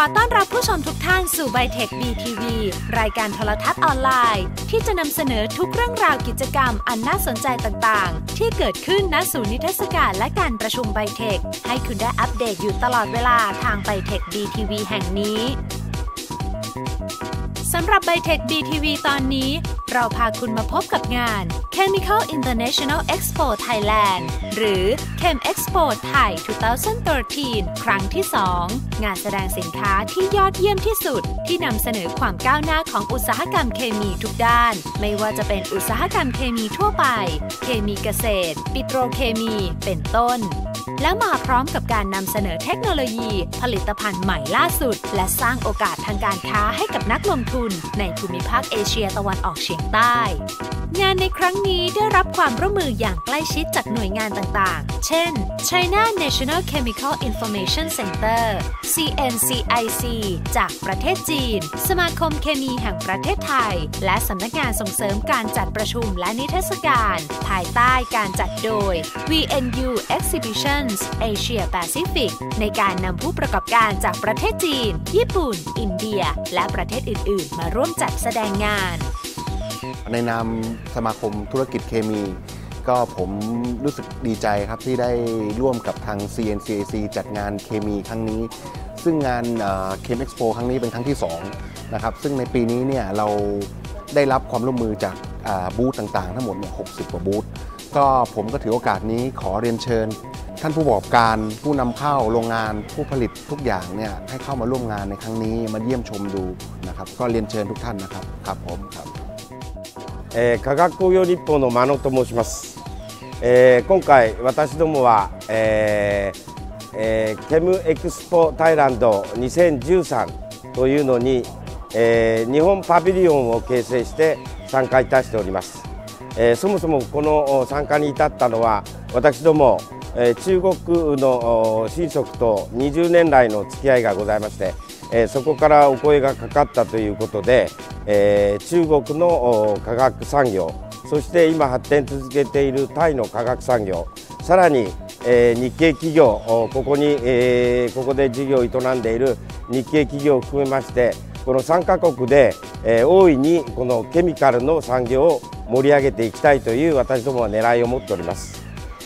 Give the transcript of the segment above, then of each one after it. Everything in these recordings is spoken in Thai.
อต้อนรับผู้ชมทุกท่านสู่ไบเทคบีทีวีรายการโทรทัศน์ออนไลน์ ที่จะนำเสนอทุกเรื่องราวกิจกรรมอันน่าสนใจต่างๆ ที่เกิดขึ้นณศูนย์นิทรรศการและการประชุมไบเทคให้คุณได้อัปเดตอยู่ตลอดเวลาทางไบเทคบีทีวีแห่งนี้ สำหรับไบเทค BTV ตอนนี้ เราพาคุณมาพบกับงาน Chemical International Expo Thailand หรือ Chem Expo Thai 2013 ครั้งที่ 2 งานแสดงสินค้าที่ยอดเยี่ยมที่สุด ที่นำเสนอความก้าวหน้าของอุตสาหกรรมเคมีทุกด้าน ไม่ว่าจะเป็นอุตสาหกรรมเคมีทั่วไป เคมีเกษตร ปิโตรเคมี เป็นต้น และมาพร้อมกับการนำเสนอเทคโนโลยี ผลิตภัณฑ์ใหม่ล่าสุด และสร้างโอกาสทางการค้าให้กับนักลงทุน ในภูมิภาคเอเชียตะวันออกเฉียงใต้ งานในครั้งนี้ได้รับความร่วมมืออย่างใกล้ชิดจากหน่วยงานต่างๆ เช่น China National Chemical Information Center CNCIC จากประเทศจีน สมาคมเคมีแห่งประเทศไทย และสำนักงานส่งเสริมการจัดประชุมและนิทรรศการ ภายใต้การจัดโดย VNU Exhibitions Asia Pacific ในการนำผู้ประกอบการจากประเทศจีน ญี่ปุ่น อินเดีย และประเทศอื่น ๆ มาร่วมจัดแสดงงาน ในนามสมาคมธุรกิจเคมี ก็ผมรู้สึกดีใจครับที่ได้ร่วมกับทาง CNCAC จัดงานเคมีครั้งนี้ ซึ่งงานเคมเอ็กซ์โปครั้งนี้เป็นครั้งที่2นะครับซึ่งในปีนี้เนี่ยเราได้รับความร่วมมือจากบูธต่างๆ ทั้งหมดเนี่ย60 กว่าบูธก็ผมก็ถือโอกาสนี้ขอเรียนเชิญ ท่านผู้ประกอบการผู้นำเข้าโรงงานผู้ผลิตทุกอย่างเนี่ยให้เข้ามาร่วมงานในครั้งนี้มาเยี่ยมชมดูนะครับ ก็เรียนเชิญทุกท่านนะครับครับผมครับ えー科学工業日報の真野と申します、えー今回私どもは、えーえーケムエクスポタイランド2013というのに、えー日本パビリオンを形成して参加いたしております、えーそもそもこの参加に至ったのは私ども、え中国のお親族と20年来の付き合いがございましてえそこからお声がかかったということで、え中国のお科学産業そして今発展続けているタイの科学産業さらに、え日系企業ここに、えここで事業を営んでいる日系企業を含めましてこの3カ国で、え大いにこのケミカルの産業を盛り上げていきたいという私どもは狙いを持っております。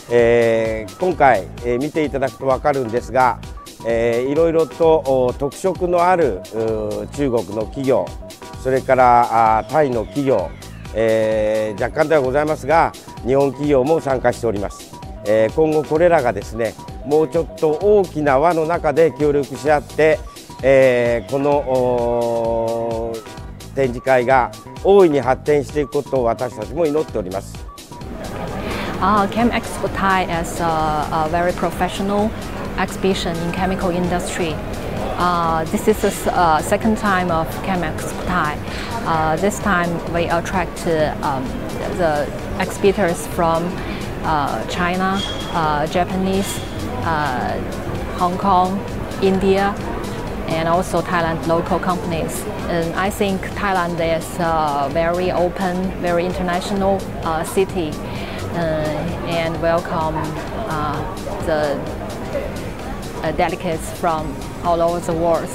え今回、え見ていただくと分かるんですが、えーいろいろと特色のある中国の企業それからあタイの企業、えー若干ではございますが日本企業も参加しております、えー今後これらがですねもうちょっと大きな輪の中で協力し合って、えーこの展示会が大いに発展していくことを私たちも祈っております。Uh, Chem Expo Thai is a, a very professional exhibition in chemical industry. Uh, this is the uh, second time of Chemex Thai. Uh, this time we attract um, the exhibitors from uh, China, uh, Japanese, uh, Hong Kong, India, and also Thailand local companies. And I think Thailand is a very open, very international city and welcome the delegates from all over the world.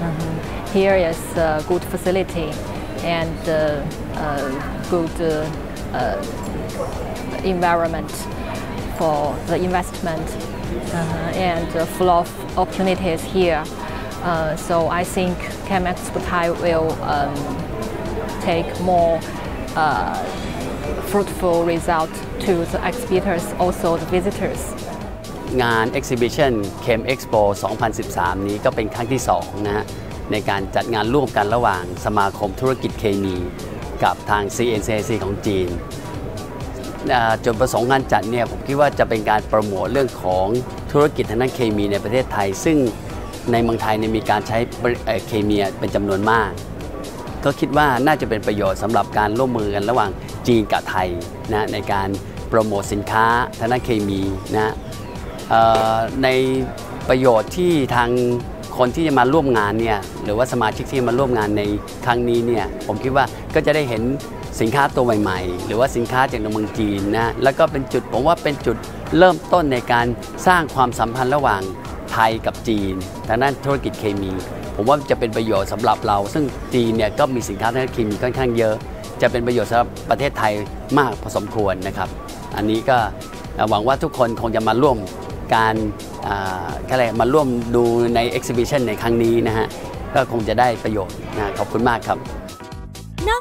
Mhm. Here is a good facility and uh, uh, good uh, uh, environment for the investment uh, and uh, full of opportunities here. Uh, so I think Chem Expo Thai will um, take more uh, fruitful result to the exhibitors, also the visitors. งาน Exhibition Chem Expo 2013 นี้ก็เป็นครั้งที่2นะฮะในการจัดงานร่วมกันระหว่างสมาคมธุรกิจเคมี กับทาง CNCC ของจีนจุดประสงค์การจัดเนี่ยผมคิดว่าจะเป็นการโปรโมทเรื่องของธุรกิจทางด้านเคมีในประเทศไทย ซึ่งในเมืองไทยเนี่ยมีการใช้เคมีเป็นจำนวนมาก ก็คิดว่าน่าจะเป็นประโยชน์สำหรับการร่วมมือกันระหว่างจีนกับไทยนะในการโปรโมทสินค้าทางด้านเคมีนะ ในประโยชน์ที่ทางคนที่จะมาร่วมงานเนี่ยหรือว่าสมาชิกที่มาร่วมงานในครั้งนี้เนี่ยผมคิดว่าก็จะได้เห็นสินค้าตัวใหม่ๆ หรือว่าสินค้าจากในเมืองจีนนะแล้วก็เป็นจุดผมว่าเป็นจุดเริ่มต้นในการสร้างความสัมพันธ์ระหว่างไทยกับจีนทางด้านธุรกิจเคมี ผมว่าจะเป็นประโยชน์สำหรับเรา ซึ่งจีนเนี่ยก็มีสินค้าทางเคมีค่อนข้างเยอะ จะเป็นประโยชน์สำหรับประเทศไทยมากพอสมควรนะครับ อันนี้ก็หวังว่าทุกคนคงจะมาร่วม การอะไรมาร่วมดูใน exhibition ในครั้งนี้นะฮะก็คงจะได้ประโยชน์นะขอบคุณมากครับ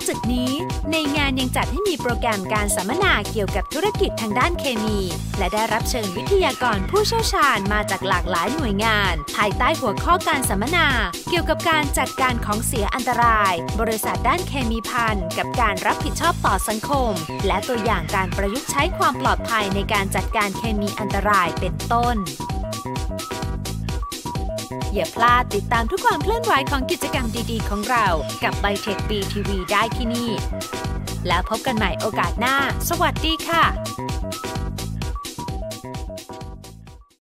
จากนี้ ในงานยังจัดให้มีโปรแกรมการสัมมนาเกี่ยวกับธุรกิจทางด้านเคมี และได้รับเชิญวิทยากรผู้เชี่ยวชาญมาจากหลากหลายหน่วยงาน ภายใต้หัวข้อการสัมมนา เกี่ยวกับการจัดการของเสียอันตราย บริษัทด้านเคมีพันกับการรับผิดชอบต่อสังคม และตัวอย่างการประยุกต์ใช้ความปลอดภัยในการจัดการเคมีอันตรายเป็นต้น อย่าพลาดติดตามทุกความเคลื่อนไหวของกิจกรรมดีๆ ของเรากับไบเทคบีทีวีได้ที่นี่ แล้วพบกันใหม่โอกาสหน้า สวัสดีค่ะ